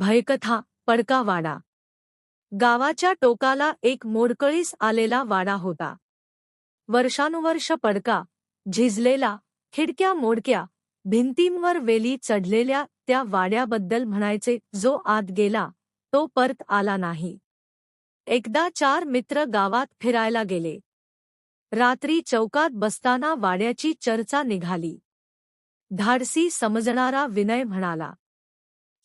भयकथा पडका वाडा. गावाच्या टोकाला एक मोडकळीस आलेला वाडा होता. वर्षानुवर्ष पडका झिजलेला खिडक्या मोडक्या भिंतींवर वेली चढलेल्या त्या वाड्याबद्दल म्हणायचे जो आत गेला तो परत आला नाही. एकदा चार मित्र गावात फिरायला गेले. रात्री चौकात बसताना वाड्याची चर्चा निघाली. धाडसी समजणारा विनय म्हणाला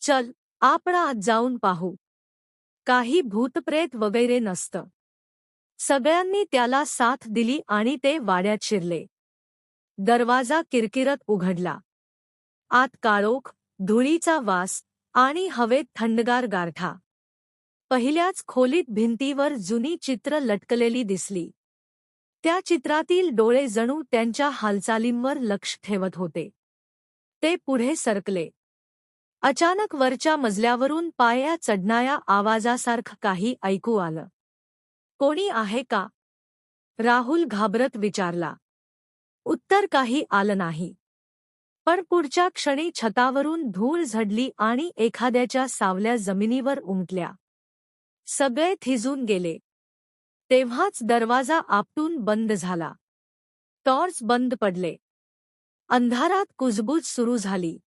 चल आपण आत जाऊन पाहू. काही भूतप्रेत वगैरे नसतं. सगळ्यांनी त्याला साथ दिली आणि ते वाड्यात शिरले. दरवाजा किरकिरत उघडला. आत काळोख धुळीचा वास आणि हवेत थंडगार गारठा. पहिल्याच खोलीत भिंतीवर जुनी चित्र लटकलेली दिसली. त्या चित्रातील डोळे जणू त्यांच्या हालचालींवर लक्ष ठेवत होते. ते पुढे सरकले. अचानक वरच्या मजल्यावरून पाया चढणाऱ्या आवाजासारखं काही ऐकू आलं. कोणी आहे का? राहुल घाबरत विचारला. उत्तर काही आलं नाही. पण पुढच्या क्षणी छतावरून धूळ झडली आणि एखाद्याच्या सावल्या जमिनीवर उमटल्या. सगळे थिजून गेले. तेव्हाच दरवाजा आपटून बंद झाला. टॉर्च बंद पडले. अंधारात कुजबूज सुरू झाली.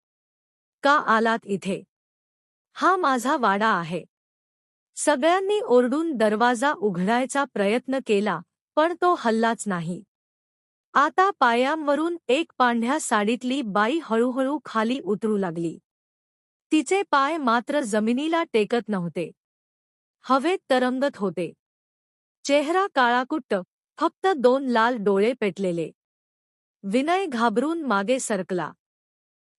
का आलात इथे? हा माझा वाडा आहे. सगळ्यांनी ओरडून दरवाजा उघडायचा प्रयत्न केला पण तो हल्लाच नाही. आता पायांवरून एक पांढ्या साडीतली बाई हळूहळू खाली उतरू लागली. तिचे पाय मात्र जमिनीला टेकत नव्हते. हवेत तरंगत होते. चेहरा काळाकुट्ट फक्त दोन लाल डोळे पेटलेले. विनय घाबरून मागे सरकला.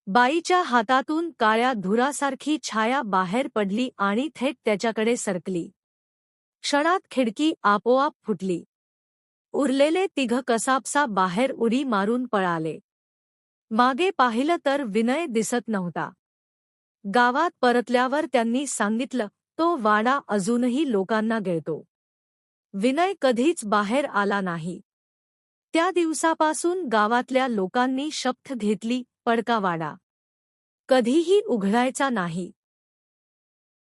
बाईच्या हातातून काळ्या धुरासारखी छाया बाहेर पडली आणि थेट त्याच्याकडे सरकली. क्षणात खिडकी आपोआप फुटली. उरलेले तिघ कसापसा बाहेर उडी मारून पळाले. मागे पाहिलं तर विनय दिसत नव्हता. गावात परतल्यावर त्यांनी सांगितलं तो वाडा अजूनही लोकांना गिळतो. विनय कधीच बाहेर आला नाही. त्या दिवसापासून गावातल्या लोकांनी शपथ घेतली पडकावाडा. कधीही उघडायचा नाही.